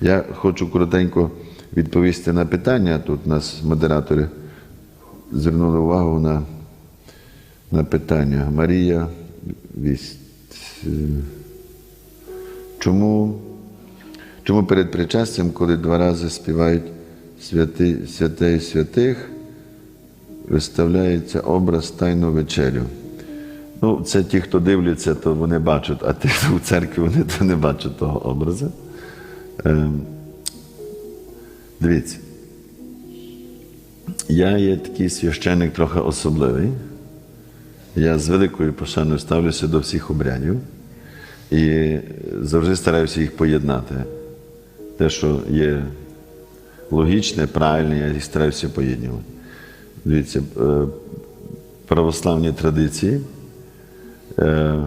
Я хочу коротенько відповісти на питання. Тут нас модератори звернули увагу на, на питання. Марія Вість. е, Чому, чому перед причастям, коли два рази співають святи, святе і святих, виставляється образ тайну вечерю? Ну, це ті, хто дивляться, то вони бачать, а ті, хто в церкві, вони то не бачать того образу. Ем, Дивіться, я є такий священник трохи особливий. Я з великою пошаною ставлюся до всіх обрядів і завжди стараюся їх поєднати. Те, що є логічне, правильне, я їх стараюся поєднувати. Дивіться, е, православні традиції. Е,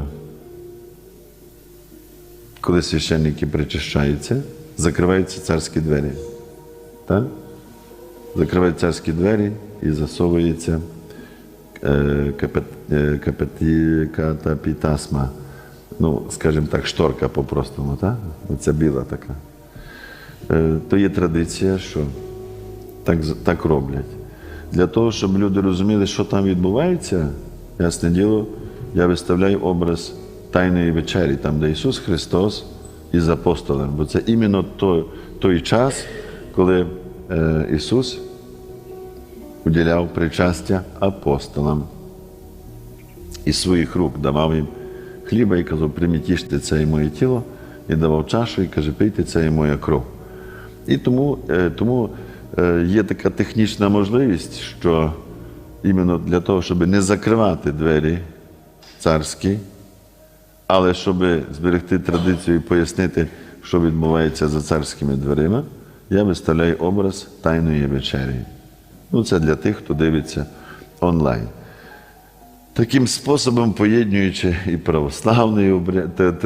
Коли священники причащаються, закриваються царські двері. Так? Закривають царські двері і засовується е, капет, е, катапітасма. Ну, скажімо так, шторка по-простому, так? Оця біла така. Е, то є традиція, що так, так роблять. Для того, щоб люди розуміли, що там відбувається, ясне діло, я виставляю образ Тайної вечері, там, де Ісус Христос із апостолем. Бо це іменно той, той час, коли е, Ісус уділяв причастя апостолам. Із своїх рук давав їм хліба і казав, прийміть їжте, це є моє тіло, і давав чашу і каже, пийте, це є моя кров. І тому, е, тому е, є така технічна можливість, що іменно для того, щоб не закривати двері царські, але щоб зберегти традицію і пояснити, що відбувається за царськими дверима, я виставляю образ Тайної вечері. Ну, це для тих, хто дивиться онлайн. Таким способом, поєднуючи і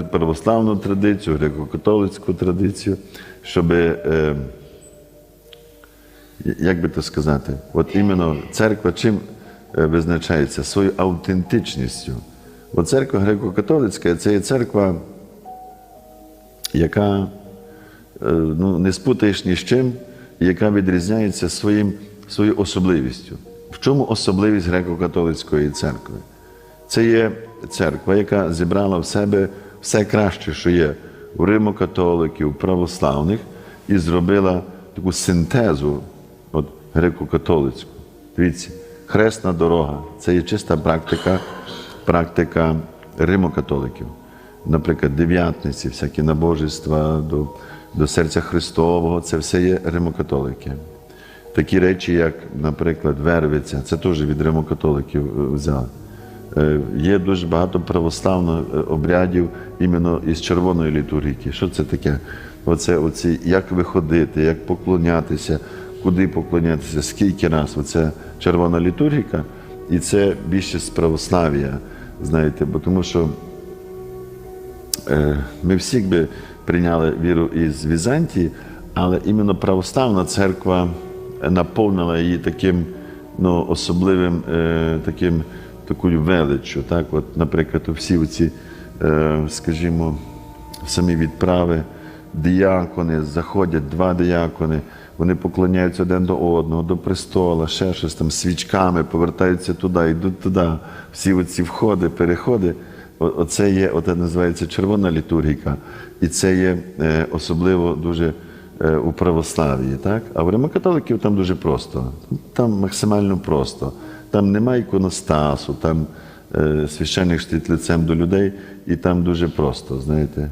православну традицію, греко-католицьку традицію, щоб, е, як би то сказати, от іменно церква чим е, визначається? Своєю автентичністю. Бо церква греко-католицька це є церква, яка е, ну, не спутаєш ні з чим, яка відрізняється своїм, своєю особливістю. В чому особливість греко-католицької церкви? Це є церква, яка зібрала в себе все краще, що є у римокатоликів, православних, і зробила таку синтезу от, греко-католицьку. Дивіться, хресна дорога це є чиста практика, практика римокатоликів. Наприклад, дев'ятниці, всякі набожества до, до серця Христового, це все є римокатолики. Такі речі, як, наприклад, вервиця, це теж від римокатоликів е, взяли. Е, Є дуже багато православних е, обрядів іменно із червоної літургії. Що це таке? Оце, оці, як виходити, як поклонятися, куди поклонятися, скільки раз. Оце червона літургіка, і це більше з православ'я, знаєте, бо тому що Е, ми всі би прийняли віру із Візантії, але іменно православна церква наповнила її таким ну, особливим е, таким, такою величчю. Так? От, наприклад, всі ці, е, скажімо, самі відправи, діякони, заходять два діякони, вони поклоняються один до одного, до престола, ще щось там свічками, повертаються туди, йдуть туди. Всі оці входи, переходи. Оце є, оце називається червона літургіка, і це є е, особливо дуже е, у православ'ї. Так? А в римокатоликів там дуже просто, там максимально просто. Там немає іконостасу, там е, священник стоїть лицем до людей, і там дуже просто, знаєте.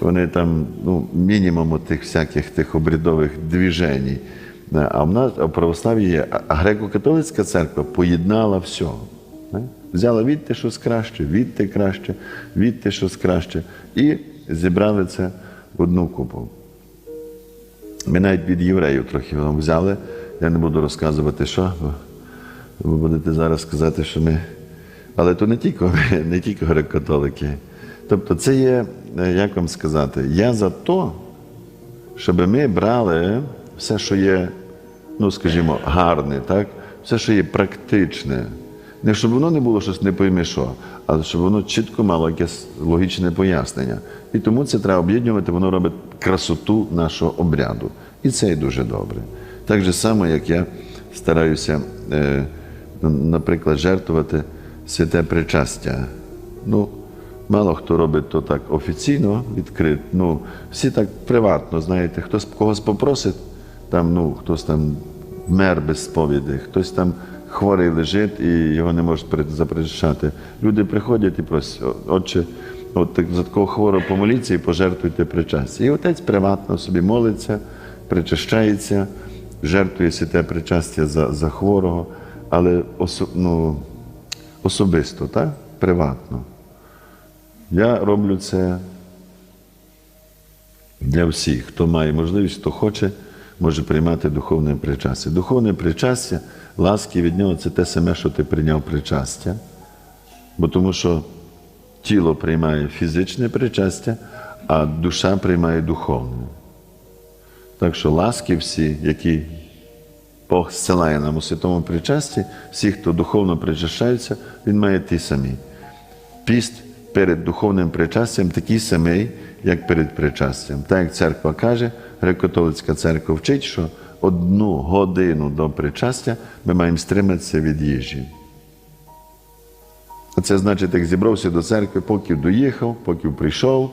Вони там ну, мінімум тих всяких тих обрядових движень. А в нас а в православ'ї є. А греко-католицька церква поєднала все. Взяла відти щось краще, відти краще, відти щось краще. І зібрали це в одну купу. Ми навіть від євреїв трохи взяли. Я не буду розказувати, що, бо ви будете зараз сказати, що ми. Але то не тільки, не тільки греко-католики. Тобто, це є, е, як вам сказати, я за то, щоб ми брали все, що є, ну, скажімо, гарне, так? все, що є практичне, Не щоб воно не було щось не пойми що, але щоб воно чітко мало якесь логічне пояснення. І тому це треба об'єднувати, воно робить красоту нашого обряду. І це і дуже добре. Так же само, як я стараюся, е, наприклад, жертвувати святе причастя. Ну, мало хто робить то так офіційно, відкрито. Ну, всі так приватно, знаєте, хтось когось попросить, там, ну, хтось там мер без сповіді, хтось там хворий лежить і його не можуть запрещати. Люди приходять і просять, отче, от так, за такого хворого помоліться і пожертвуйте причастя. І отець приватно собі молиться, причащається, жертвує святе причастя за, за хворого, але осо, ну, особисто, так? приватно. Я роблю це для всіх, хто має можливість, хто хоче, може приймати духовне причастя. Духовне причастя, ласки від нього це те саме, що ти прийняв причастя. Бо тому що тіло приймає фізичне причастя, а душа приймає духовне. Так що ласки всі, які Бог зсилає нам у святому причасті, всі, хто духовно причащаються, він має ті самі. Піст перед духовним причастям такий самий, як перед причастям. Так як церква каже, греко-католицька церква вчить, що одну годину до причастя ми маємо стриматися від їжі. А це значить, як зібрався до церкви, поки доїхав, поки прийшов,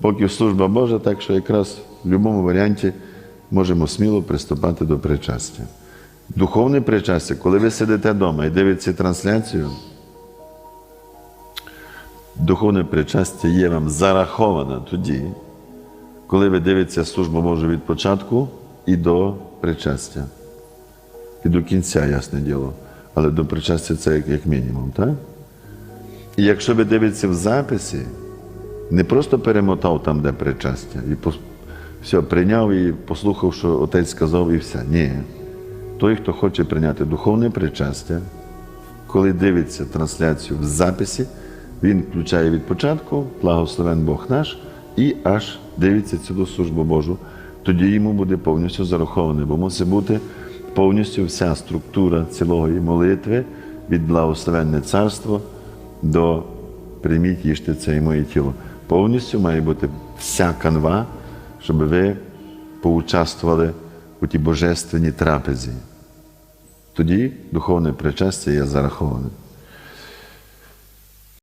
поки служба Божа, так що якраз в будь-якому варіанті можемо сміло приступати до причастя. Духовне причастя, коли ви сидите вдома і дивитеся трансляцію, духовне причастя є вам зараховане тоді, коли ви дивитеся службу Божу від початку і до причастя. І до кінця, ясне діло. Але до причастя це як, як мінімум, так? І якщо ви дивитеся в записі, не просто перемотав там, де причастя, і пос... все, прийняв і послухав, що отець сказав, і все. Ні. Той, хто хоче прийняти духовне причастя, коли дивиться трансляцію в записі, він включає від початку, благословен Бог наш, і аж дивиться цю службу Божу. Тоді йому буде повністю зараховане, бо мусить бути повністю вся структура цілої молитви від благословенне царство до прийміть їжте це і моє тіло. Повністю має бути вся канва, щоб ви поучаствували у тій божественній трапезі. Тоді духовне причастя є зараховане.